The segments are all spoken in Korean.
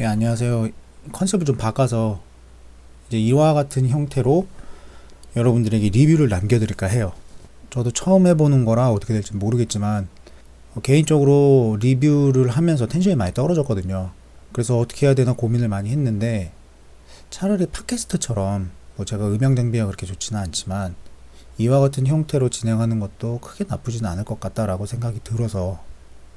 예, 안녕하세요. 컨셉을 좀 바꿔서 이제 이와 같은 형태로 여러분들에게 리뷰를 남겨드릴까 해요. 저도 처음 해보는 거라 어떻게 될지 모르겠지만 어, 개인적으로 리뷰를 하면서 텐션이 많이 떨어졌거든요. 그래서 어떻게 해야 되나 고민을 많이 했는데 차라리 팟캐스트처럼 뭐 제가 음향 장비가 그렇게 좋지는 않지만 이와 같은 형태로 진행하는 것도 크게 나쁘지는 않을 것 같다라고 생각이 들어서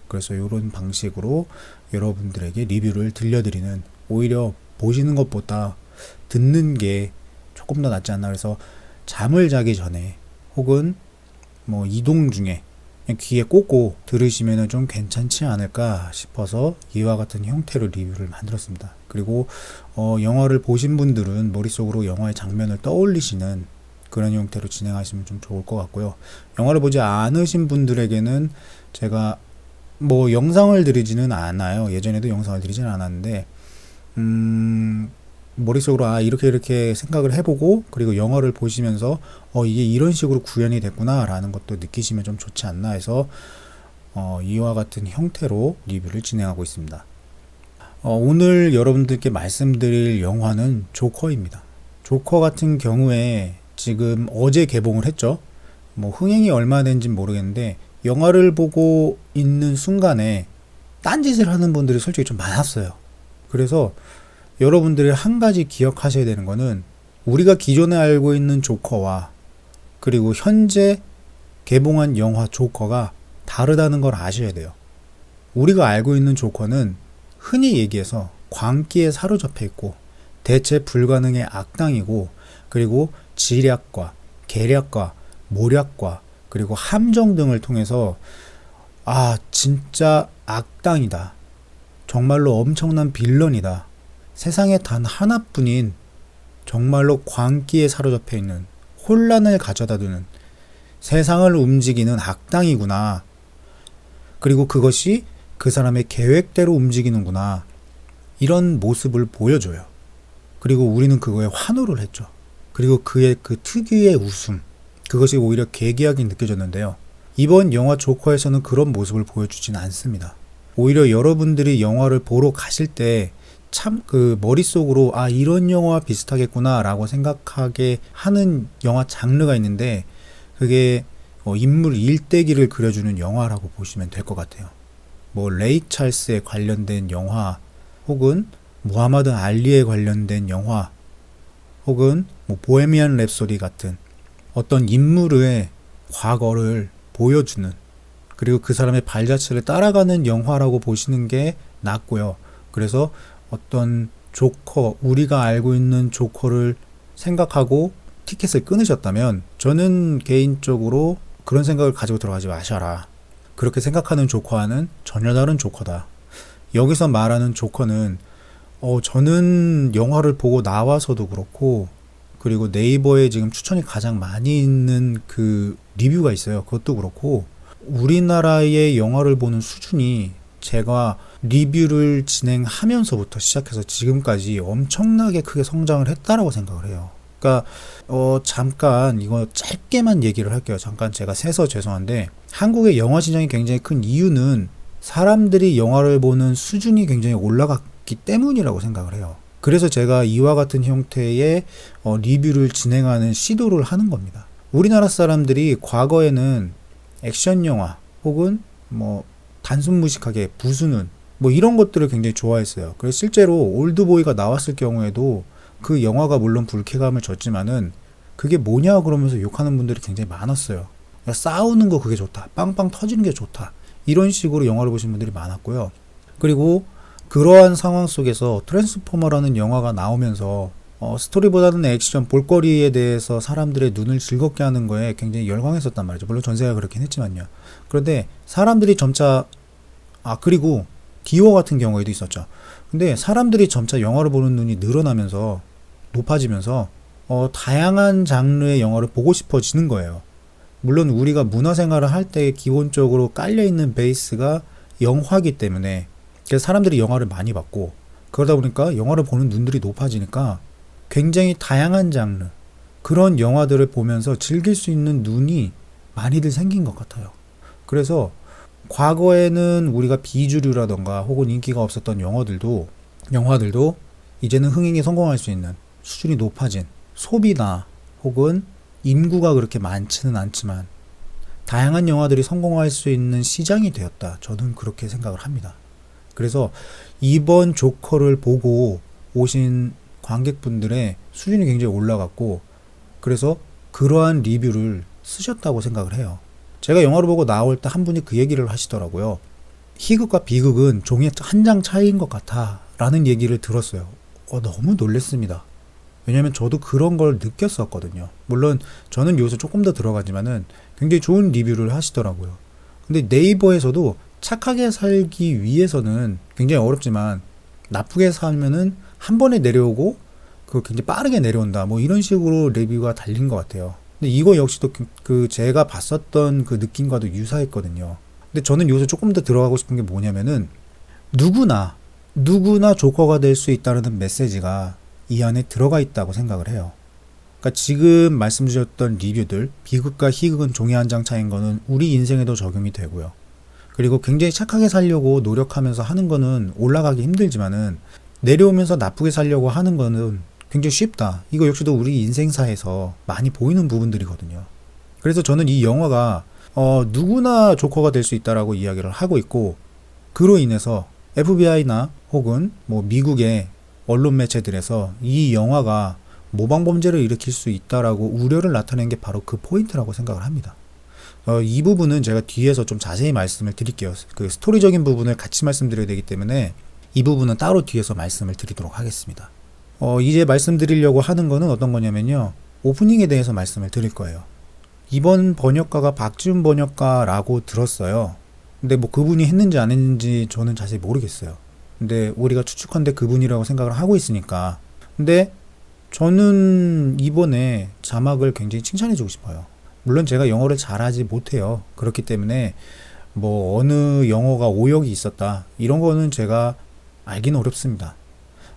그래서 이런 방식으로 여러분들에게 리뷰를 들려드리는 오히려 보시는 것보다 듣는 게 조금 더 낫지 않나 그래서 잠을 자기 전에 혹은 뭐 이동 중에 귀에 꽂고 들으시면 좀 괜찮지 않을까 싶어서 이와 같은 형태로 리뷰를 만들었습니다. 그리고 어, 영화를 보신 분들은 머릿속으로 영화의 장면을 떠올리시는 그런 형태로 진행하시면 좀 좋을 것 같고요. 영화를 보지 않으신 분들에게는 제가 뭐 영상을 드리지는 않아요. 예전에도 영상을 드리지는 않았는데 음 머릿속으로 아 이렇게 이렇게 생각을 해보고 그리고 영화를 보시면서 어 이게 이런 식으로 구현이 됐구나라는 것도 느끼시면 좀 좋지 않나 해서 어 이와 같은 형태로 리뷰를 진행하고 있습니다. 어 오늘 여러분들께 말씀드릴 영화는 조커입니다. 조커 같은 경우에 지금 어제 개봉을 했죠. 뭐 흥행이 얼마 된지 모르겠는데 영화를 보고 있는 순간에 딴짓을 하는 분들이 솔직히 좀 많았어요. 그래서 여러분들이 한 가지 기억하셔야 되는 거는 우리가 기존에 알고 있는 조커와 그리고 현재 개봉한 영화 조커가 다르다는 걸 아셔야 돼요. 우리가 알고 있는 조커는 흔히 얘기해서 광기에 사로잡혀 있고 대체 불가능의 악당이고 그리고 지략과 계략과 모략과 그리고 함정 등을 통해서 아 진짜 악당이다. 정말로 엄청난 빌런이다. 세상에 단 하나뿐인 정말로 광기에 사로잡혀 있는 혼란을 가져다 두는 세상을 움직이는 악당이구나. 그리고 그것이 그 사람의 계획대로 움직이는구나. 이런 모습을 보여줘요. 그리고 우리는 그거에 환호를 했죠. 그리고 그의 그 특유의 웃음. 그것이 오히려 계기하게 느껴졌는데요. 이번 영화 조커에서는 그런 모습을 보여주진 않습니다. 오히려 여러분들이 영화를 보러 가실 때 참 그 머릿속으로 아 이런 영화와 비슷하겠구나 라고 생각하게 하는 영화 장르가 있는데 그게 어, 인물 일대기를 그려주는 영화라고 보시면 될 것 같아요. 뭐 레이 찰스에 관련된 영화 혹은 무하마드 알리에 관련된 영화 혹은 뭐 보헤미안 랩소디 같은 어떤 인물의 과거를 보여주는 그리고 그 사람의 발자취를 따라가는 영화라고 보시는 게 낫고요. 그래서 어떤 조커, 우리가 알고 있는 조커를 생각하고 티켓을 끊으셨다면 저는 개인적으로 그런 생각을 가지고 들어가지 마셔라. 그렇게 생각하는 조커와는 전혀 다른 조커다. 여기서 말하는 조커는 어, 저는 영화를 보고 나와서도 그렇고 그리고 네이버에 지금 추천이 가장 많이 있는 그 리뷰가 있어요. 그것도 그렇고 우리나라의 영화를 보는 수준이 제가 리뷰를 진행하면서부터 시작해서 지금까지 엄청나게 크게 성장을 했다라고 생각을 해요. 그러니까 어 잠깐 이거 짧게만 얘기를 할게요. 잠깐 제가 세서 죄송한데 한국의 영화 시장이 굉장히 큰 이유는 사람들이 영화를 보는 수준이 굉장히 올라갔기 때문이라고 생각을 해요. 그래서 제가 이와 같은 형태의 어, 리뷰를 진행하는 시도를 하는 겁니다. 우리나라 사람들이 과거에는 액션 영화 혹은 뭐 단순 무식하게 부수는 뭐 이런 것들을 굉장히 좋아했어요. 그래서 실제로 올드보이가 나왔을 경우에도 그 영화가 물론 불쾌감을 줬지만은 그게 뭐냐 그러면서 욕하는 분들이 굉장히 많았어요. 야, 싸우는 거 그게 좋다. 빵빵 터지는 게 좋다. 이런 식으로 영화를 보신 분들이 많았고요. 그리고 그러한 상황 속에서 트랜스포머라는 영화가 나오면서 어, 스토리보다는 액션, 볼거리에 대해서 사람들의 눈을 즐겁게 하는 거에 굉장히 열광했었단 말이죠. 물론 전세가 그렇긴 했지만요. 그런데 사람들이 점차, 아, 그리고 디오 같은 경우에도 있었죠. 근데 사람들이 점차 영화를 보는 눈이 늘어나면서 높아지면서 어, 다양한 장르의 영화를 보고 싶어지는 거예요. 물론 우리가 문화생활을 할 때 기본적으로 깔려있는 베이스가 영화기 때문에 그래서 사람들이 영화를 많이 봤고 그러다 보니까 영화를 보는 눈들이 높아지니까 굉장히 다양한 장르 그런 영화들을 보면서 즐길 수 있는 눈이 많이들 생긴 것 같아요. 그래서 과거에는 우리가 비주류라던가 혹은 인기가 없었던 영화들도 영화들도 이제는 흥행에 성공할 수 있는 수준이 높아진 소비나 혹은 인구가 그렇게 많지는 않지만 다양한 영화들이 성공할 수 있는 시장이 되었다. 저는 그렇게 생각을 합니다. 그래서 이번 조커를 보고 오신 관객분들의 수준이 굉장히 올라갔고 그래서 그러한 리뷰를 쓰셨다고 생각을 해요. 제가 영화를 보고 나올 때 한 분이 그 얘기를 하시더라고요. 희극과 비극은 종이 한 장 차이인 것 같아 라는 얘기를 들었어요. 어, 너무 놀랬습니다. 왜냐면 저도 그런 걸 느꼈었거든요. 물론 저는 여기서 조금 더 들어가지만은 굉장히 좋은 리뷰를 하시더라고요. 근데 네이버에서도 착하게 살기 위해서는 굉장히 어렵지만 나쁘게 살면은 한 번에 내려오고 그 굉장히 빠르게 내려온다. 뭐 이런 식으로 리뷰가 달린 것 같아요. 근데 이거 역시도 그, 그 제가 봤었던 그 느낌과도 유사했거든요. 근데 저는 여기서 조금 더 들어가고 싶은 게 뭐냐면은 누구나 누구나 조커가 될 수 있다는 메시지가 이 안에 들어가 있다고 생각을 해요. 그러니까 지금 말씀 주셨던 리뷰들 비극과 희극은 종이 한 장 차인 거는 우리 인생에도 적용이 되고요. 그리고 굉장히 착하게 살려고 노력하면서 하는 거는 올라가기 힘들지만은 내려오면서 나쁘게 살려고 하는 거는 굉장히 쉽다. 이거 역시도 우리 인생사에서 많이 보이는 부분들이거든요. 그래서 저는 이 영화가 어, 누구나 조커가 될 수 있다라고 이야기를 하고 있고 그로 인해서 FBI나 혹은 뭐 미국의 언론 매체들에서 이 영화가 모방 범죄를 일으킬 수 있다라고 우려를 나타낸 게 바로 그 포인트라고 생각을 합니다. 어, 이 부분은 제가 뒤에서 좀 자세히 말씀을 드릴게요. 그 스토리적인 부분을 같이 말씀드려야 되기 때문에 이 부분은 따로 뒤에서 말씀을 드리도록 하겠습니다. 어, 이제 말씀드리려고 하는 거는 어떤 거냐면요. 오프닝에 대해서 말씀을 드릴 거예요. 이번 번역가가 박지훈 번역가라고 들었어요. 근데 뭐 그분이 했는지 안 했는지 저는 자세히 모르겠어요. 근데 우리가 추측한데 그분이라고 생각을 하고 있으니까. 근데 저는 이번에 자막을 굉장히 칭찬해주고 싶어요. 물론 제가 영어를 잘하지 못해요. 그렇기 때문에 뭐 어느 영어가 오역이 있었다. 이런 거는 제가 알기는 어렵습니다.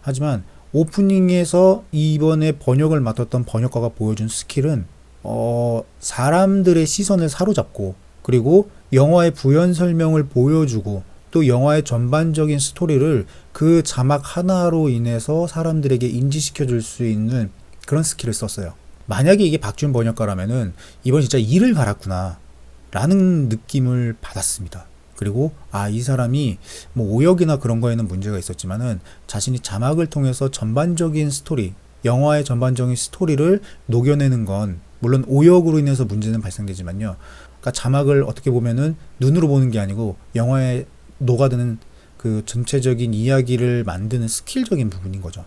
하지만 오프닝에서 이번에 번역을 맡았던 번역가가 보여준 스킬은 어, 사람들의 시선을 사로잡고 그리고 영화의 부연 설명을 보여주고 또 영화의 전반적인 스토리를 그 자막 하나로 인해서 사람들에게 인지시켜 줄 수 있는 그런 스킬을 썼어요. 만약에 이게 박준 번역가라면은 이번 진짜 이를 갈았구나 라는 느낌을 받았습니다. 그리고 아 이 사람이 뭐 오역이나 그런 거에는 문제가 있었지만은 자신이 자막을 통해서 전반적인 스토리 영화의 전반적인 스토리를 녹여내는 건 물론 오역으로 인해서 문제는 발생되지만요. 그러니까 자막을 어떻게 보면은 눈으로 보는 게 아니고 영화에 녹아드는 그 전체적인 이야기를 만드는 스킬적인 부분인 거죠.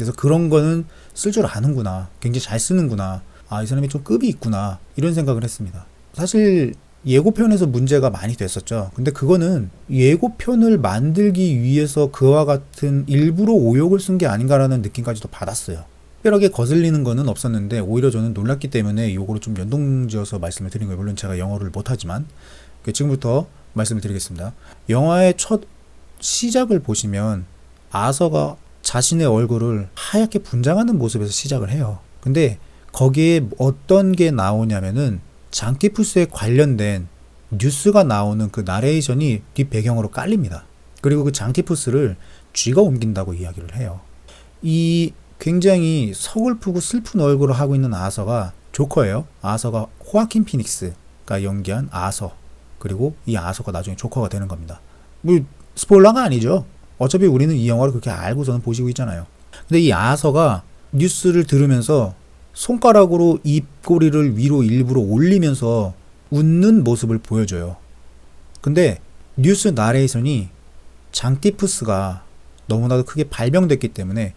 그래서 그런 거는 쓸 줄 아는구나. 굉장히 잘 쓰는구나. 아, 이 사람이 좀 급이 있구나. 이런 생각을 했습니다. 사실 예고편에서 문제가 많이 됐었죠. 근데 그거는 예고편을 만들기 위해서 그와 같은 일부러 오역을 쓴 게 아닌가라는 느낌까지도 받았어요. 특별하게 거슬리는 거는 없었는데 오히려 저는 놀랐기 때문에 요거를 좀 연동지어서 말씀을 드린 거예요. 물론 제가 영어를 못하지만 그 지금부터 말씀을 드리겠습니다. 영화의 첫 시작을 보시면 아서가 자신의 얼굴을 하얗게 분장하는 모습에서 시작을 해요. 근데 거기에 어떤 게 나오냐면은 장키푸스에 관련된 뉴스가 나오는 그 나레이션이 뒷 배경으로 깔립니다. 그리고 그 장티푸스를 쥐가 옮긴다고 이야기를 해요. 이 굉장히 서글프고 슬픈 얼굴을 하고 있는 아서가 조커예요. 아서가 호아킨 피닉스가 연기한 아서. 그리고 이 아서가 나중에 조커가 되는 겁니다. 뭐 스포일러가 아니죠. 어차피 우리는 이 영화를 그렇게 알고서는 보시고 있잖아요. 근데 이 아서가 뉴스를 들으면서 손가락으로 입꼬리를 위로 일부러 올리면서 웃는 모습을 보여줘요. 근데 뉴스 나레이션이 장티푸스가 너무나도 크게 발병됐기 때문에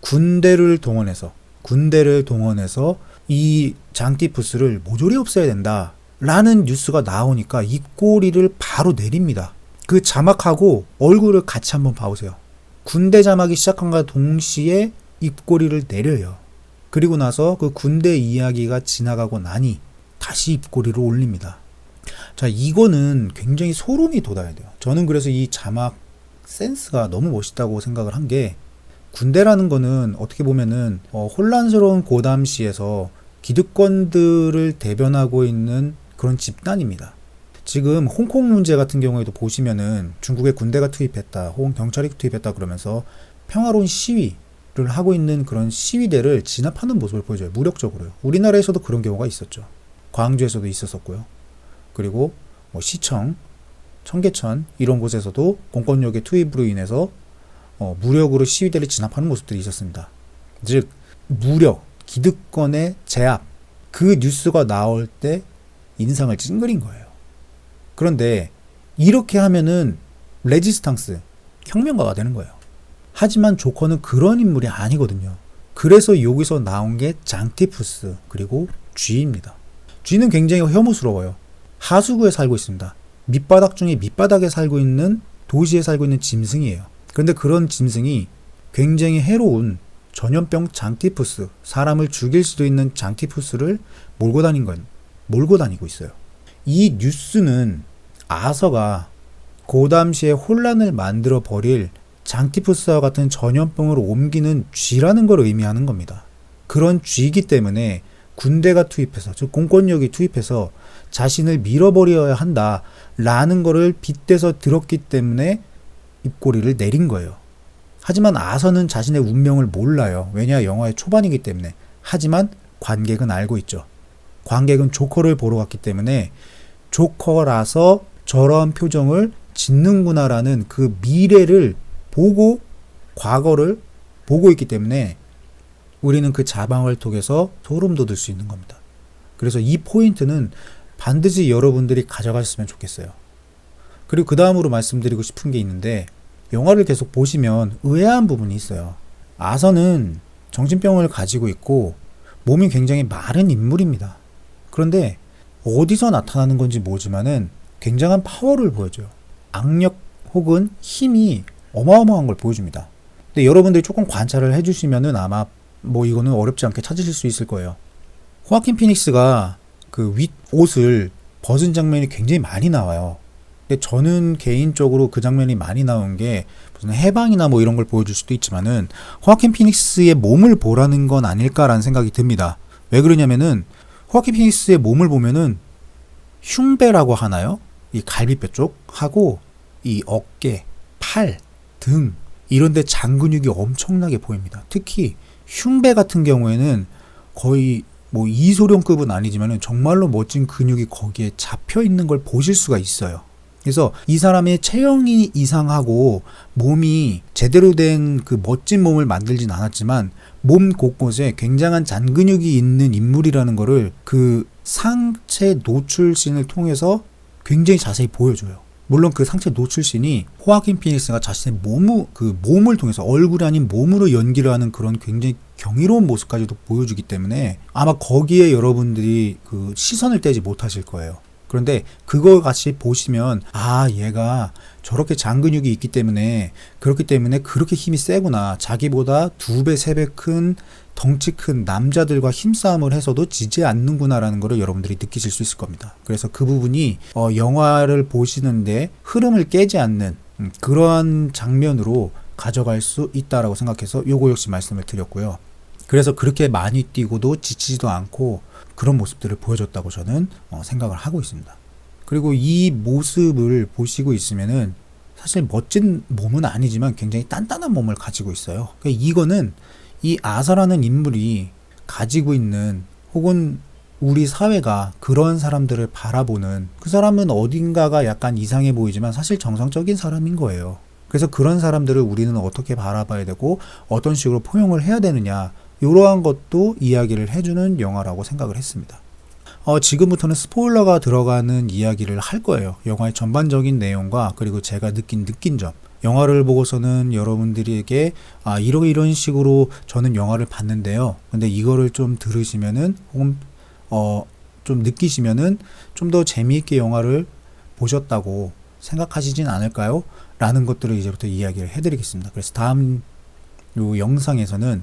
군대를 동원해서 군대를 동원해서 이 장티푸스를 모조리 없애야 된다. 라는 뉴스가 나오니까 입꼬리를 바로 내립니다. 그 자막하고 얼굴을 같이 한번 봐보세요. 군대 자막이 시작한과 동시에 입꼬리를 내려요. 그리고 나서 그 군대 이야기가 지나가고 나니 다시 입꼬리를 올립니다. 자, 이거는 굉장히 소름이 돋아야 돼요. 저는 그래서 이 자막 센스가 너무 멋있다고 생각을 한 게 군대라는 거는 어떻게 보면은 어, 혼란스러운 고담시에서 기득권들을 대변하고 있는 그런 집단입니다. 지금 홍콩 문제 같은 경우에도 보시면은 중국의 군대가 투입했다, 혹은 경찰이 투입했다 그러면서 평화로운 시위를 하고 있는 그런 시위대를 진압하는 모습을 보여줘요. 무력적으로요. 우리나라에서도 그런 경우가 있었죠. 광주에서도 있었었고요. 그리고 뭐 시청, 청계천 이런 곳에서도 공권력의 투입으로 인해서 어, 무력으로 시위대를 진압하는 모습들이 있었습니다. 즉 무력, 기득권의 제압 그 뉴스가 나올 때 인상을 찡그린 거예요. 그런데 이렇게 하면은 레지스탕스 혁명가가 되는 거예요. 하지만 조커는 그런 인물이 아니거든요. 그래서 여기서 나온 게 장티푸스 그리고 쥐입니다. 쥐는 굉장히 혐오스러워요. 하수구에 살고 있습니다. 밑바닥 중에 밑바닥에 살고 있는 도시에 살고 있는 짐승이에요. 그런데 그런 짐승이 굉장히 해로운 전염병 장티푸스, 사람을 죽일 수도 있는 장티푸스를 몰고 다닌 건 몰고 다니고 있어요. 이 뉴스는 아서가 그 당시에 혼란을 만들어 버릴 장티푸스와 같은 전염병을 옮기는 쥐라는 걸 의미하는 겁니다. 그런 쥐이기 때문에 군대가 투입해서 즉 공권력이 투입해서 자신을 밀어버려야 한다라는 거를 빗대서 들었기 때문에 입꼬리를 내린 거예요. 하지만 아서는 자신의 운명을 몰라요. 왜냐 영화의 초반이기 때문에. 하지만 관객은 알고 있죠. 관객은 조커를 보러 갔기 때문에 조커라서 저러한 표정을 짓는구나라는 그 미래를 보고 과거를 보고 있기 때문에 우리는 그 자방을 통해서 소름 돋을 수 있는 겁니다. 그래서 이 포인트는 반드시 여러분들이 가져갔으면 좋겠어요. 그리고 그 다음으로 말씀드리고 싶은 게 있는데 영화를 계속 보시면 의아한 부분이 있어요. 아서는 정신병을 가지고 있고 몸이 굉장히 마른 인물입니다. 그런데 어디서 나타나는 건지 모르지만은 굉장한 파워를 보여줘요. 악력 혹은 힘이 어마어마한 걸 보여줍니다. 근데 여러분들이 조금 관찰을 해주시면은 아마 뭐 이거는 어렵지 않게 찾으실 수 있을 거예요. 호아킨 피닉스가 그 윗 옷을 벗은 장면이 굉장히 많이 나와요. 근데 저는 개인적으로 그 장면이 많이 나온 게 무슨 해방이나 뭐 이런 걸 보여줄 수도 있지만은 호아킨 피닉스의 몸을 보라는 건 아닐까라는 생각이 듭니다. 왜 그러냐면은 호아킨 피닉스의 몸을 보면은 흉배라고 하나요? 이 갈비뼈 쪽 하고 이 어깨, 팔, 등 이런데 장근육이 엄청나게 보입니다. 특히 흉배 같은 경우에는 거의 뭐 이소룡급은 아니지만은 정말로 멋진 근육이 거기에 잡혀 있는 걸 보실 수가 있어요. 그래서 이 사람의 체형이 이상하고 몸이 제대로 된 그 멋진 몸을 만들진 않았지만 몸 곳곳에 굉장한 잔근육이 있는 인물이라는 거를 그 상체 노출신을 통해서 굉장히 자세히 보여줘요. 물론 그 상체 노출신이 호아킨 피닉스가 자신의 몸을 그 몸을 통해서 얼굴이 아닌 몸으로 연기를 하는 그런 굉장히 경이로운 모습까지도 보여주기 때문에 아마 거기에 여러분들이 그 시선을 떼지 못하실 거예요. 그런데 그걸 같이 보시면 아 얘가 저렇게 장근육이 있기 때문에 그렇기 때문에 그렇게 힘이 세구나 자기보다 두 배 세 배 큰 덩치 큰 남자들과 힘싸움을 해서도 지지 않는구나라는 것을 여러분들이 느끼실 수 있을 겁니다. 그래서 그 부분이 어, 영화를 보시는데 흐름을 깨지 않는 음, 그러한 장면으로 가져갈 수 있다라고 생각해서 요거 역시 말씀을 드렸고요. 그래서 그렇게 많이 뛰고도 지치지도 않고 그런 모습들을 보여줬다고 저는 어, 생각을 하고 있습니다. 그리고 이 모습을 보시고 있으면은 사실 멋진 몸은 아니지만 굉장히 단단한 몸을 가지고 있어요. 그러니까 이거는 이 아사라는 인물이 가지고 있는 혹은 우리 사회가 그런 사람들을 바라보는 그 사람은 어딘가가 약간 이상해 보이지만 사실 정상적인 사람인 거예요. 그래서 그런 사람들을 우리는 어떻게 바라봐야 되고 어떤 식으로 포용을 해야 되느냐 이러한 것도 이야기를 해주는 영화라고 생각을 했습니다. 어, 지금부터는 스포일러가 들어가는 이야기를 할 거예요. 영화의 전반적인 내용과 그리고 제가 느낀 느낀 점. 영화를 보고서는 여러분들에게 아 이런 이런 식으로 저는 영화를 봤는데요. 근데 이거를 좀 들으시면은 혹은 어 좀 느끼시면은 좀 더 재미있게 영화를 보셨다고 생각하시진 않을까요? 라는 것들을 이제부터 이야기를 해드리겠습니다. 그래서 다음 요 영상에서는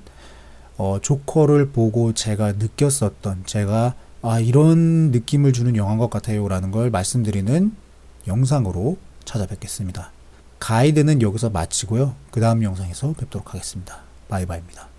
어, 조커를 보고 제가 느꼈었던 제가 아 이런 느낌을 주는 영화인 것 같아요라는 걸 말씀드리는 영상으로 찾아뵙겠습니다. 가이드는 여기서 마치고요. 그 다음 영상에서 뵙도록 하겠습니다. 바이바이입니다.